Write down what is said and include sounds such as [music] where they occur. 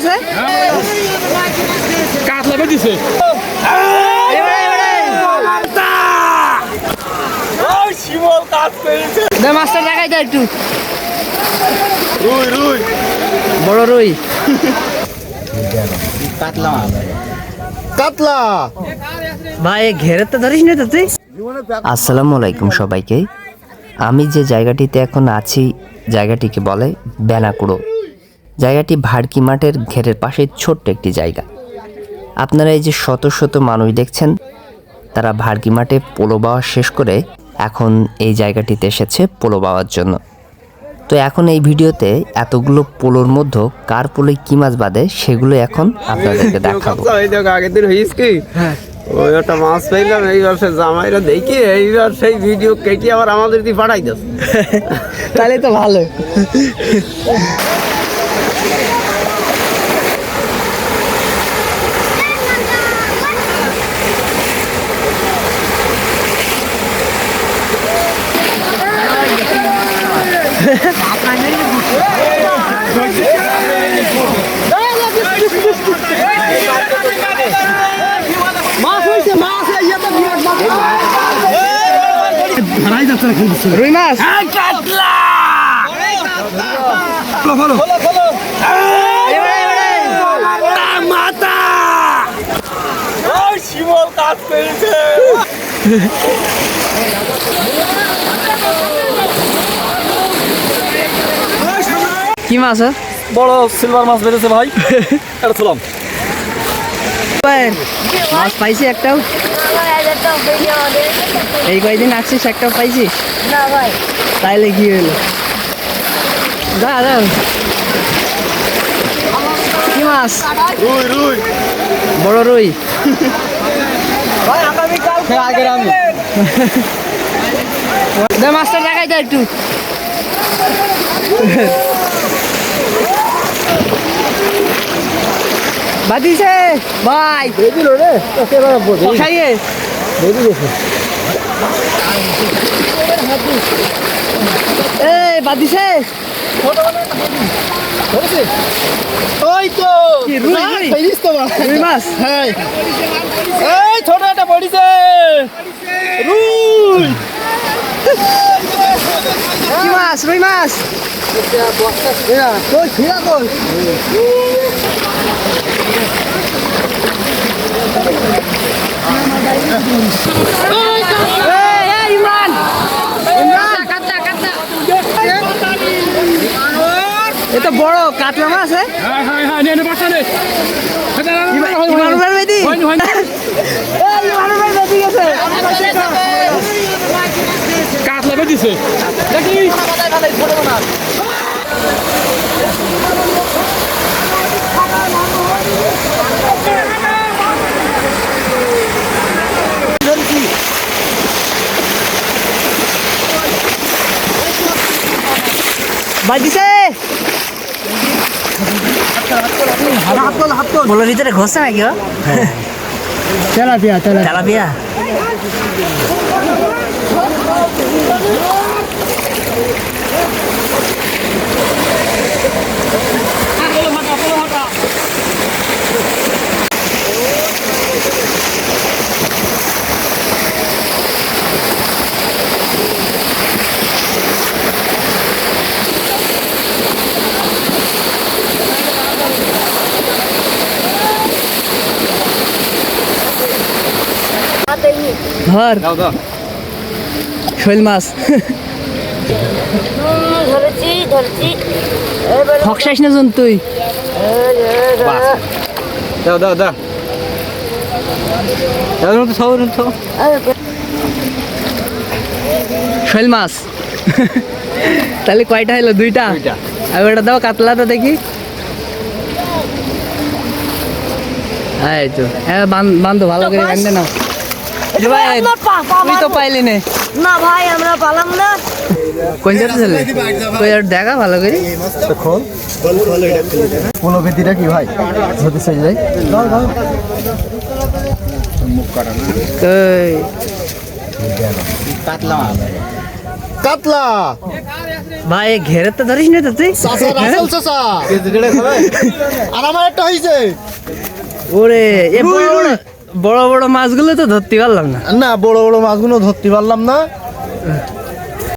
আছে? কাতলা বেঁধেছে মাছটা দেখাই দে একটু। রুই রুই। বড় রুই। কাতলা ভাই ঘেরে তো ধরিস না তো তুই? আসসালামু আলাইকুম সবাইকে। আমি যে জায়গাটিতে এখন আছি জায়গাটিকে বলে বেনাকুড়ো। জায়গাটি ভাড়কি মাঠের ঘেরের পাশে ছোট্ট একটি জায়গা। আপনারা এই যে শত শত মানুষ দেখছেন তারা ভাড়কি মাঠে পোলো বাওয়া শেষ করে এখন এই জায়গাটিতে এসেছে পোলো বাওয়ার জন্য। তো এখন এই ভিডিওতে এতগুলো পোলোর মধ্যে কার পোলোয় কী মাছ বাঁধে সেগুলো এখন আপনাদেরকে [laughs] দেখাবো। এই আগের দিন হইস কি? ওই একটা মাছ পাইলাম এইবার সে জামাইরা দেখি এইবার সেই ভিডিও কেটে আবার আমাদের দিয়ে পাঠাই দাস [laughs] তাহলে তো ভালো। [laughs] রুই মাছ শিমল কাজ পেয়েছে কি মাছ হ্যাঁ? বড় সিলভার মাছ বেড়েছে ভাই। [laughs] এটা তুলাম মাছ পাইছি একটাও। এই কয়দিন আসছিস একটাও পাইছিস না ভাই। তাইলে কি হলো যা যা। কি মাছ? রুই রুই। বড় রুই। আগের আমি দে মাছটা দেখাই দে একটু। বাদিছে ভাই। বেদিল রে তোকে এবার বোঝে খাইয়ে বেদি গেছে এই বাদিছে ওই তো কি রুই? রুই তো। রুই মাছ? হ্যাঁ এই ছোট একটা পড়িছে রুই কি মাছ রুই মাছ এরা কই ছিড়া কই এই, এই, ইমরান ইমরান এটা বড় কাতলা মাছ হ্যাঁ হ্যাঁ হ্যাঁ হ্যাঁ নে নে বাসা নে ইমরান ভাই বেদি হয়নি হয়নি এই ইমরান ভাই বেদি গেছে বেঁধেছে দেখি। বাজিছে। বলার ভিতরে ঘষছে নাকি তেলাপিয়া। তেলাপিয়া? তেলাপিয়া ধর দাও দাও শৈল মাছ। ধরেছি ধরেছি। ফকসাইস না জন তুই দাও শৈল মাছ। তাহলে কয়টা হলো? দুইটা? দুইটা। আর ওটা দাও কাতলাটা দেখি। এই তো। হ্যাঁ বান- বান্ধো ভালো করে বান্ধে না পা- তুই তো পাইলি নে। না ভাই আমরা পালাম না। কোন জায়গা ছেলে? কই আর দেখা ভালো করে? খোল। পোলো বেদিটা কি ভাই? দাও কই কাতলা। ভাই ঘেরে তো ধরিস না তো তুই? চাচা আর আমার একটা হয়েছে ওরে এ বড় বড় বড় মাছগুলো তো ধরতে পারলাম না। না বড় বড় মাছগুলো ধরতে পারলাম না।